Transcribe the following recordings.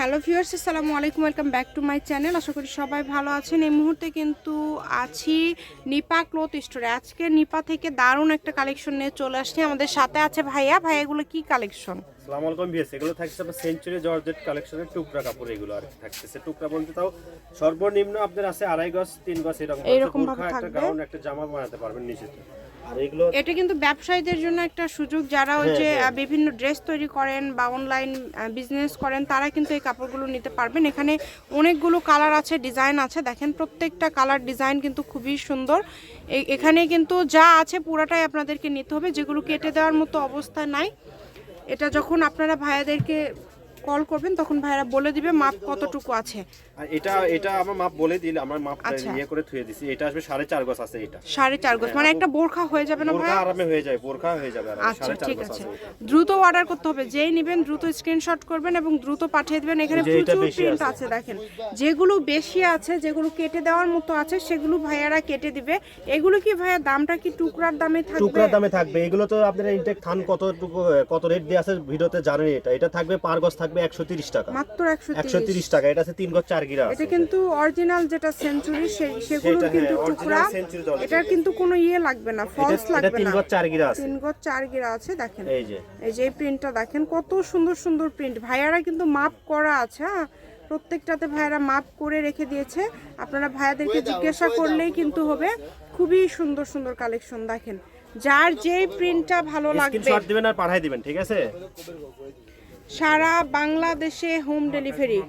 Hello viewers আসসালামু আলাইকুম welcome back to my channel. আশা করি সবাই ভালো আছেন। এই মুহূর্তে কিন্তু আছি নিপা ক্লোথ স্টোরে। আজকে নিপা থেকে দারুণ একটা কালেকশন নিয়ে চলে আসছি আমাদের সাথে আছে ভাইয়া। ভাইয়া এগুলো কি কালেকশন? সালাম আলাইকুম ভিএস এগুলো থাকছে আপনার সেঞ্চুরি জর্জেট কালেকশনের টুকরা কাপড় এগুলো আর থাকতেছে। টুকরা বলতে তাও সর্বনিম্ন আপনার আছে আড়াই গজ তিন গজ এরকম বোরখা, একটা। গাউন একটা জামা বানাতে পারবেন এগুলো এটা কিন্তু ব্যবসায়ীদের জন্য একটা সুযোগ যারা ওই যে হ্যাঁ, বিভিন্ন ড্রেস তৈরি করেন বা অনলাইন বিজনেস করেন তারা কিন্তু এই কাপড়গুলো নিতে পারবেন। এখানে অনেকগুলো কালার আছে ডিজাইন আছে। দেখেন প্রত্যেকটা কালার ডিজাইন কিন্তু খুবই সুন্দর। এখানে কিন্তু যা আছে পুরাটাই আপনাদেরকে নিতে হবে। যেগুলো কেটে দেওয়ার মতো অবস্থা নাই। এটা যখন আপনারা ভাইয়াদেরকে কল করবেন তখন ভাইয়ারা বলে দিবে মাপ কতটুকু আছে। আর এটা এটা আমার মাপ বলে দিলে আমার মাপ আচ্ছা। ইয়ে করে থুয়ে দিছি। এটা আসবে সাড়ে চার গজ আছে এটা। সাড়ে চার গজ মানে একটা বোরখা হয়ে যাবে না বোরখা আরামে হয়ে যায় বোরখা হয়ে যাবে আরামে আচ্ছা সাড়ে চার ঠিক গজ আছে। আছে এটা। দ্রুত অর্ডার করতে হবে যেই নেবেন দ্রুত স্ক্রিনশট করবেন এবং দ্রুত পাঠিয়ে দেবেন। এখানে যে এটা প্রচুর বেশি প্রিন্ট আছে। আছে দেখেন। যেগুলো বেশি আছে যেগুলো কেটে দেওয়ার মতো আছে সেগুলো ভাইয়ারা কেটে দিবে। এগুলো কি ভাইয়া দামটা কি টুকরার দামে থাকবে? টুকরার দামে থাকবে। এগুলো তো আপনার ইনটেক থান কতটুকু কত রেট দিয়ে আছে ভিডিওতে জানেন এটা। এটা থাকবে পার গজ থাকবে একশো তিরিশ টাকা। মাত্র একশো তিরিশ। টাকা এটা আছে তিন গজ চার গিরা এটা কিন্তু অরিজিনাল যেটা সেঞ্চুরি সেগুলো কিন্তু হ্যাঁ, টুকরা। এটার কিন্তু কোনো ইয়ে লাগবে না এটা ফলস এটা লাগবে তিন না। গজ চার গিরা আছে। তিন গজ চার গিরা আছে দেখেন। এই যে। এই যে প্রিন্টটা দেখেন কত সুন্দর সুন্দর প্রিন্ট ভাইয়ারা কিন্তু মাপ করা আছে হ্যাঁ? প্রত্যেকটাতে ভাইয়ারা মাপ করে রেখে দিয়েছে। আপনারা ভাইয়াদেরকে জিজ্ঞাসা করলেই কিন্তু হবে। খুবই সুন্দর সুন্দর কালেকশন দেখেন। যার যেই প্রিন্টটা ভালো লাগবে। স্ক্রিনশট দিবেন আর পাঠিয়ে দিবেন ঠিক আছে? সারা বাংলাদেশে হোম ডেলিভারি।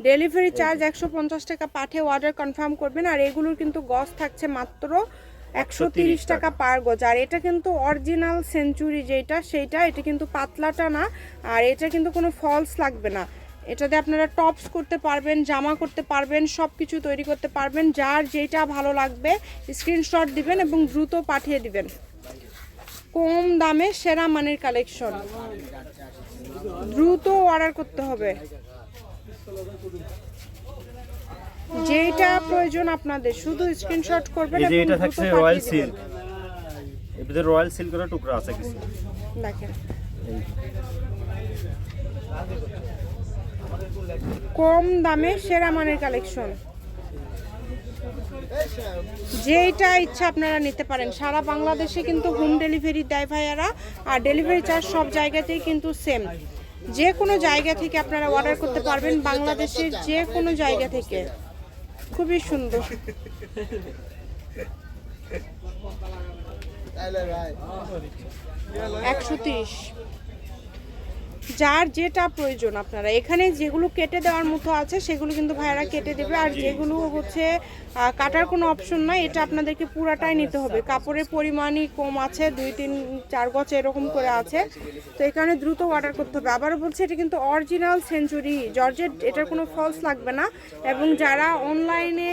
ডেলিভারি চার্জ একশো পঞ্চাশ টাকা পাঠিয়ে অর্ডার কনফার্ম করবেন। আর এগুলোর কিন্তু গজ থাকছে মাত্র একশো তিরিশ টাকা পার গজ। আর এটা কিন্তু অরিজিনাল সেঞ্চুরি যেটা সেইটা এটা কিন্তু পাতলাটা না। আর এটা কিন্তু কোনো ফলস লাগবে না। এটাতে আপনারা টপস করতে পারবেন জামা করতে পারবেন সব কিছু তৈরি করতে পারবেন। যার যেটা ভালো লাগবে স্ক্রিনশট দিবেন এবং দ্রুত পাঠিয়ে দিবেন। কম দামে সেরা মানের কালেকশন দ্রুত অর্ডার করতে হবে। যেটা প্রয়োজন আপনাদের শুধু স্ক্রিনশট করবেন এই যে এটা থাকছে রয়্যাল। সিল্ক এর ভিতরে রয়্যাল সিল্কের টুকরা আছে কিছু। দেখেন। কম দামে সেরা মানের কালেকশন যেইটা ইচ্ছা আপনারা নিতে পারেন। সারা বাংলাদেশে কিন্তু হোম ডেলিভারি দেয় ভাইয়ারা, আর ডেলিভারি চার্জ সব জায়গাতেই কিন্তু সেম যে কোনো জায়গা থেকে আপনারা অর্ডার করতে পারবেন, বাংলাদেশের যে কোনো জায়গা থেকে। খুবই সুন্দর। একশো তিরিশ। যার যেটা প্রয়োজন আপনারা। এখানে যেগুলো কেটে দেওয়ার মতো আছে সেগুলো কিন্তু ভাইয়ারা কেটে দেবে। আর যেগুলো হচ্ছে কাটার কোনো অপশন নাই এটা আপনাদেরকে পুরাটাই নিতে হবে। কাপড়ের পরিমাণই কম আছে দুই তিন চার গছ এরকম করে আছে। তো এই কারণে দ্রুত অর্ডার করতে হবে। আবারও বলছি এটা কিন্তু অরিজিনাল সেঞ্চুরি জর্জেট এটার কোনো ফলস লাগবে না। এবং যারা অনলাইনে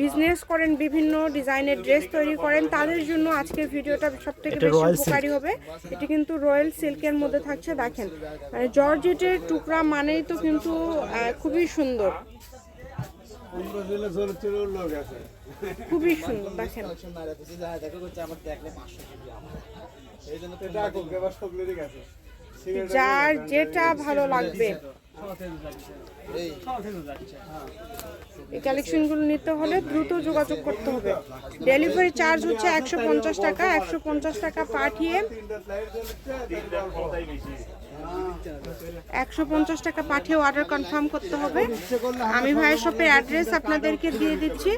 বিজনেস করেন বিভিন্ন ডিজাইনের ড্রেস তৈরি করেন তাদের জন্য আজকের ভিডিওটা সব থেকে এটা বেশি উপকারী হবে। এটি কিন্তু রয়্যাল সিল্কের মধ্যে থাকছে। দেখেন মানে জর্জেটের টুকরা মানেই তো কিন্তু খুবই সুন্দর। খুবই সুন্দর দেখেন। যার যেটা ভালো লাগবে। এই কালেকশনগুলো নিতে হলে দ্রুত যোগাযোগ করতে হবে। ডেলিভারি চার্জ হচ্ছে একশো পঞ্চাশ টাকা, একশো পঞ্চাশ টাকা পাঠিয়ে একশো পঞ্চাশ টাকা পাঠিয়ে অর্ডার কনফার্ম করতে হবে। আমি ভাইয়ের শপের অ্যাড্রেস আপনাদেরকে দিয়ে দিচ্ছি।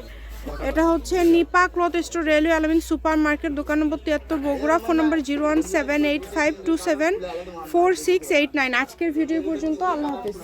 এটা হচ্ছে Nipa cloth store railway Almin super market দোকান নম্বর তিয়াত্তর, Bogura, phone number zero one seven eight five two seven four six eight nine. আজকের ভিডিও পর্যন্ত আল্লাহ হাফিজ।